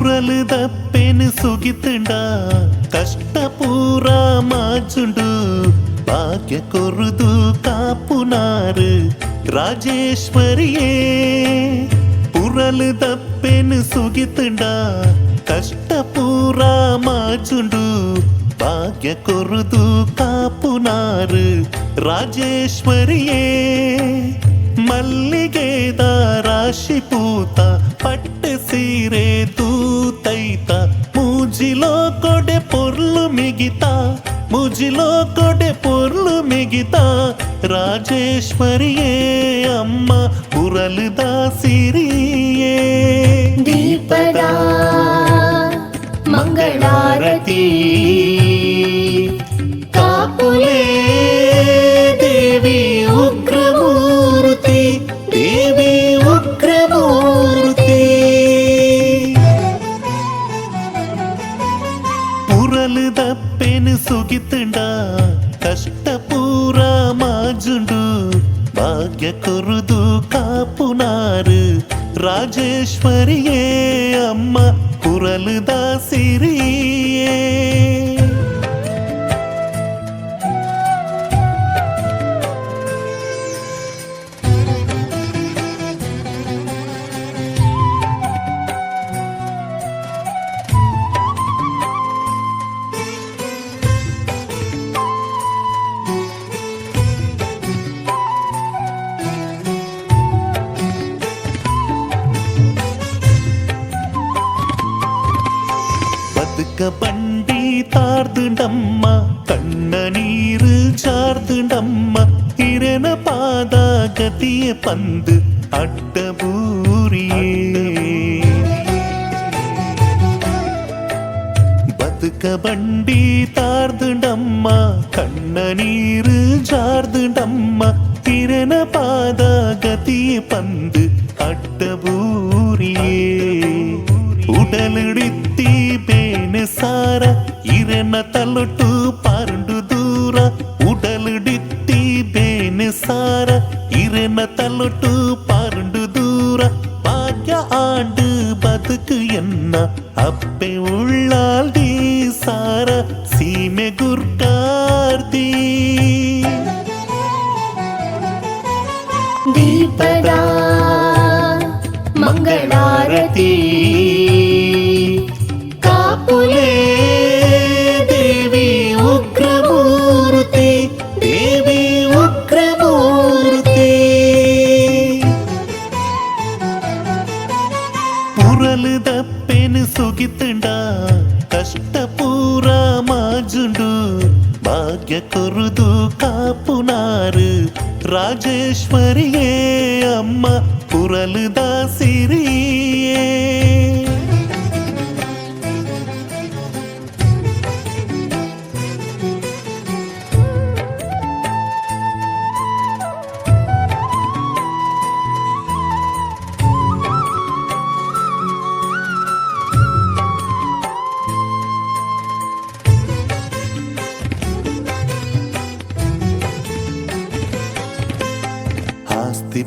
ಊರಲು ದಪ್ಪೆನು ಸುಗಿತುಂಡ ಕಷ್ಟ ಪೂರ ಮಾಜುಂಡು ಭಾಗ್ಯ ಕೊರುದು ಕಾಪುನಾರು ರಾಜೇಶ್ವರಿಯೇ ಊರಲು ದಪ್ಪೆನು ಸುಗಿತುಂಡ ಕಷ್ಟ ಪೂರ ಮಾಜುಂಡು ಭಾಗ್ಯ ಕೊರುದು ಕಾಪುನಾರು ರಾಜೇಶ್ವರಿಯೇ ಮಲ್ಲಿಗೆದ ರಾಶಿ ಪೂತ ಪಟ್ಟ ಸೀರೆ ತು దూతైత మూజిలో కొడే పొర్లు మిగితా. ముజిలో కొడే పొర్లు మిగితా. రాజేశ్వరియే అమ్మ పురలు దాసిరియే కొరుదు కాపునారు రాజేశ్వరియే అమ్మ పురలు దాసిరియే தங்க பண்டி தார்ந்துண்டம்மா கண்ண நீரு சார்ந்துண்டம்மா இரண பாதா கத்திய பந்து அட்டபூரியே. பதுக்க வண்டி தார்ந்துண்டம்மா கண்ண நீரு ஜார்ந்துண்டம்மா திறன பாத கதி பந்து அட்டபூரியே. உடலிடித்தி ಸಾರ ಇರನ ತಲುಟು ಪಾರಂಡು ದೂರ ಉಡಲುಡಿತ್ತಿ ಬೇನೆ ಸಾರ இரண தள்ளுட்டு பாருண்டு தூர. பாக்ய ஆண்டு பதுக்கு என்ன அப்பே உள்ளால் தீ சார சீமே குர்கார்தி தீபதா மங்களாரதி. మాజుండు భాగ్య కొరుదు కాపునారు. రాజేశ్వరియే అమ్మ పురలు దాసిరియే.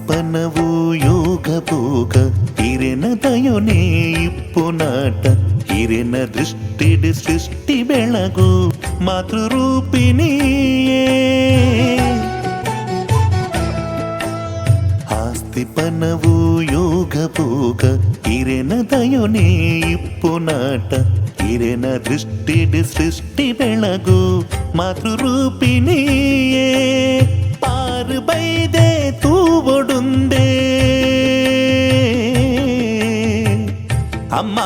ಒಪ್ಪನವು ಯೋಗಭೋಗ ಹಿರೆನದಯುನೇ ಇಪ್ಪುನಾಟ ಹಿರೆನ ದೃಷ್ಟಿಡಿ ಸೃಷ್ಟಿ ಬೆಳಗು ಮಾತೃರೂಪಿಣಿಯೇ ಆಸ್ತಿಪನವು ಯೋಗಭೋಗ ಹಿರೆನದಯುನೇ ಇಪ್ಪುನಾಟ ಹಿರೆನ ದೃಷ್ಟಿಡಿ ಸೃಷ್ಟಿ ಬೆಳಗು ಮಾತೃರೂಪಿಣಿಯೇ ಪಾರು ಬೈದೆ ತೂವೊಡುಂದೆ ಅಮ್ಮ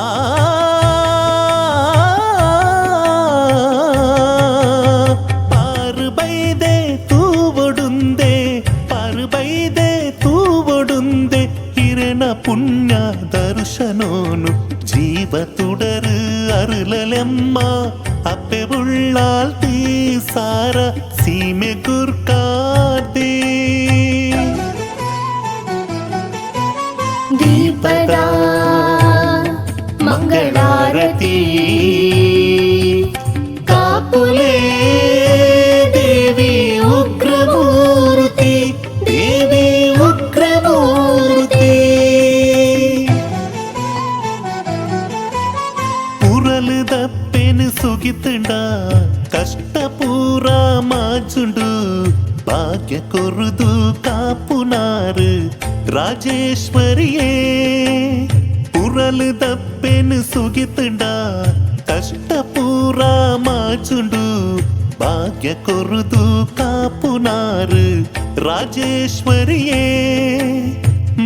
ಪಾರು ಬೈದೆ ತೂವೊಡುಂದೆ ಪಾರು ಬೈದೆ ತೂವೊಡುಂದೆ ಹಿರಣ ಪುಣ್ಯ ದರ್ಶನೋನು ಜೀವ ತುಡರು ಅರುಳಲೆಮ್ಮ ಅಪ್ಪೆ ಉಳ್ಳಾಲ್ ಸಾರ ಸೀಮೆ ದೀಪದ ಮಂಗಳಾರತಿ ಕಾಪುಲೆ ದೇವಿ ಉಗ್ರಮೂರ್ತಿ ದೇವಿ ಉಗ್ರಮೂರ್ತಿ ಉರಲು ದಪ್ಪೆನು ಸುಗಿತುಂಡ ಕಷ್ಟ ಪೂರ ಮಾಜುಂಡು ಭಾಗ್ಯ ಕೊರುದು ಕಾಪುನಾರು ರಾಜೇಶ್ವರಿಯೇ ಉರಲು ದಪ್ಪೆನು ಸುಗಿತುಂಡ ಕಷ್ಟಪೂರ ಮಾಚುಂಡು ಭಾಗ್ಯ ಕೊರುದು ಕಾಪುನಾರು ರಾಜೇಶ್ವರಿಯೇ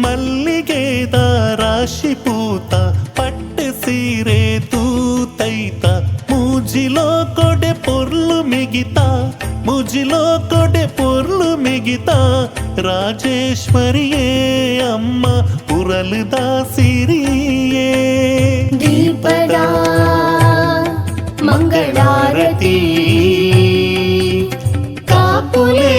ಮಲ್ಲಿಗೆದ ರಾಶಿ ಪೂತ ಪಟ್ಟು ಸೀರೆ ತೂತೈತ ಮೂಜಿಲೋ ಕೊಡೆ ಪೊರ್ಲು ಮಿಗಿತ ಮೂಜಿಲೋ ಕೊಡೆ ಪೊರ್ಲು యోగిత రాజేశ్వరియే అమ్మ పురలుదా సిరియే దీపదా మంగళారతి కాపులే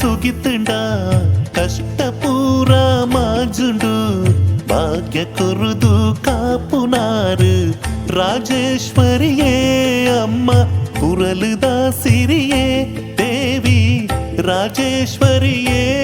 దప్పెను సుగితుండా? కష్టపూర మాజుండు భాగ్య కొరుదు కాపునారు. రాజేశ్వరియే అమ్మ పురలు దాసిరియే దేవి. రాజేశ్వరియే